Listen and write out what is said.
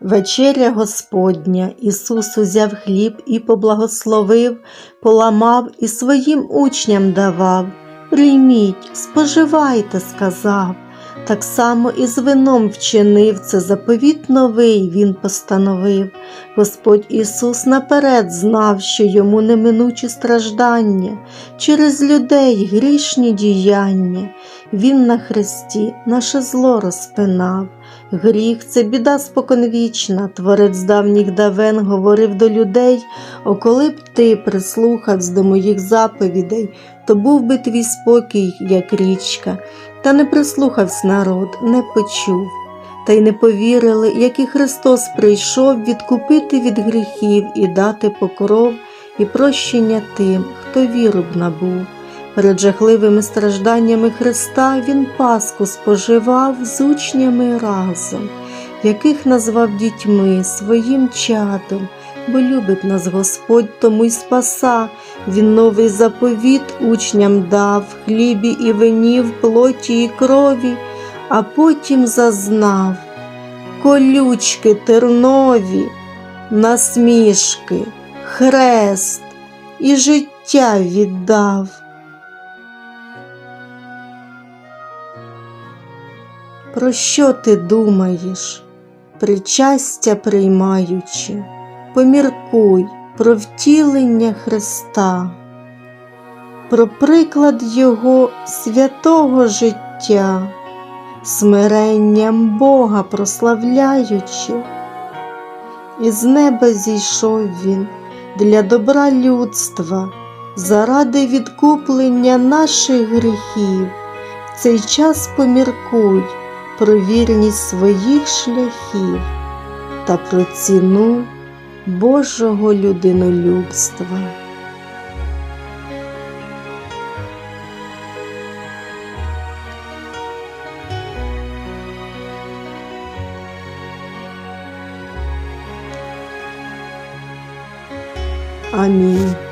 Вечеря Господня, Ісус узяв хліб і поблагословив, поламав і своїм учням давав. Прийміть, споживайте, сказав. Так само і з вином вчинив це заповіт новий Він постановив. Господь Ісус наперед знав, що йому неминучі страждання, через людей грішні діяння. Він на хресті наше зло розпинав. Гріх це біда споконвічна, творець давніх давен говорив до людей, о коли б ти прислухався до моїх заповідей, то був би твій спокій, як річка, та не прислухався народ, не почув. Та й не повірили, як і Христос прийшов відкупити від гріхів і дати покров і прощення тим, хто віру б набув. Перед жахливими стражданнями Христа Він Пасху споживав з учнями разом, яких назвав дітьми своїм чадом, бо любить нас Господь, тому й спаса. Він новий заповіт учням дав, хлібі і вині, в плоті і крові, а потім зазнав колючки тернові, насмішки, хрест і життя віддав. Про що ти думаєш, причастя приймаючи, поміркуй про втілення Христа, про приклад Його святого життя, смиренням Бога прославляючи. Із неба зійшов Він для добра людства, заради відкуплення наших гріхів. В цей час поміркуй про вірність своїх шляхів та про ціну Божого людинолюбства. Амінь.